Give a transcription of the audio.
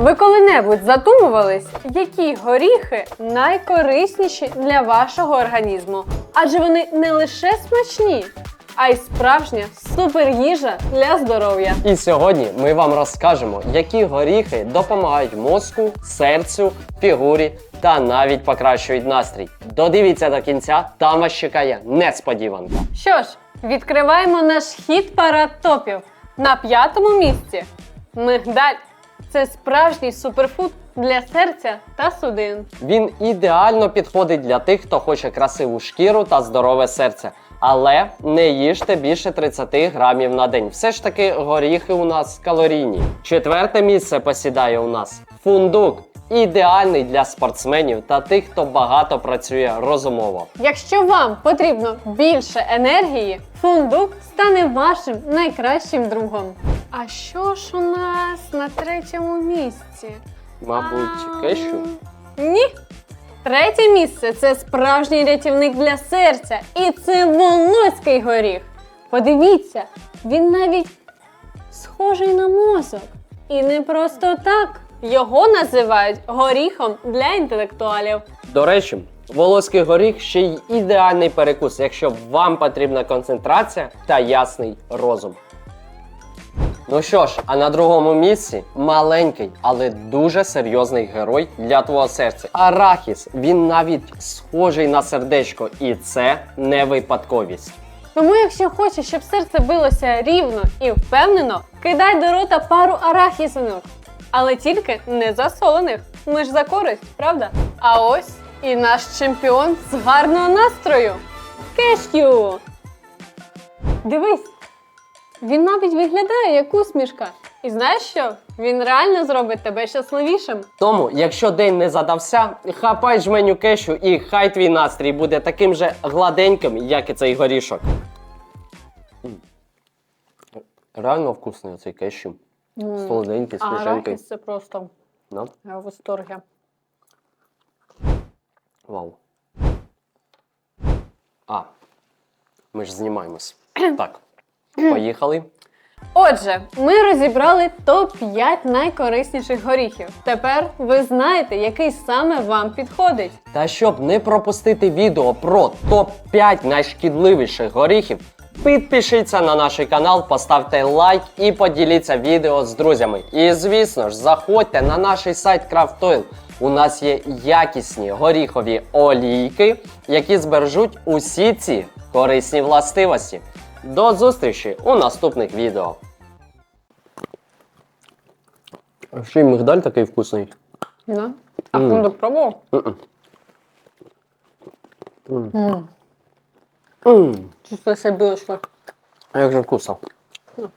Ви коли-небудь задумувались, які горіхи найкорисніші для вашого організму? Адже вони не лише смачні, а й справжня суперїжа для здоров'я. І сьогодні ми вам розкажемо, які горіхи допомагають мозку, серцю, фігурі та навіть покращують настрій. Додивіться до кінця, там вас чекає несподіванка. Що ж, відкриваємо наш хіт парад топів. На п'ятому місці мигдаль. Це справжній суперфуд для серця та судин. Він ідеально підходить для тих, хто хоче красиву шкіру та здорове серце. Але не їжте більше 30 грамів на день. Все ж таки горіхи у нас калорійні. Четверте місце посідає у нас фундук. Ідеальний для спортсменів та тих, хто багато працює розумово. Якщо вам потрібно більше енергії, фундук стане вашим найкращим другом. А що ж у нас на третьому місці? Мабуть, кешу. Ні. Третє місце це справжній рятівник для серця. І це волоський горіх. Подивіться, він навіть схожий на мозок. І не просто так. Його називають горіхом для інтелектуалів. До речі, волоський горіх ще й ідеальний перекус, якщо вам потрібна концентрація та ясний розум. Ну що ж, а на другому місці маленький, але дуже серйозний герой для твого серця. Арахіс. Він навіть схожий на сердечко, і це не випадковість. Тому, якщо хочеш, щоб серце билося рівно і впевнено, кидай до рота пару арахісинок. Але тільки не засолених. Ми ж за користь, правда? А ось і наш чемпіон з гарного настрою. Кешю! Дивись, він навіть виглядає як усмішка. І знаєш що? Він реально зробить тебе щасливішим. Тому, якщо день не задався, хапай жменю кешу і хай твій настрій буде таким же гладеньким, як і цей горішок. Реально вкусний оцей кешю. Солоденький, А свіженький. арахіс це просто Да? я в восторгі. Вау. А. Ми ж знімаємось. так. Поїхали. Отже, ми розібрали топ-5 найкорисніших горіхів. Тепер ви знаєте, який саме вам підходить. Та щоб не пропустити відео про топ-5 найшкідливіших горіхів, підпишіться на наш канал, поставте лайк і поділіться відео з друзями. І звісно ж, заходьте на наш сайт Craft У нас є якісні горіхові олійки, які збережуть усі ці корисні властивості. До зустрічі у наступних відео. Ще й мигдаль такий вкусний. Да? А Мм. фундук пробував? М-м. М, Чувствує себе білочка. А як же вкусно. М.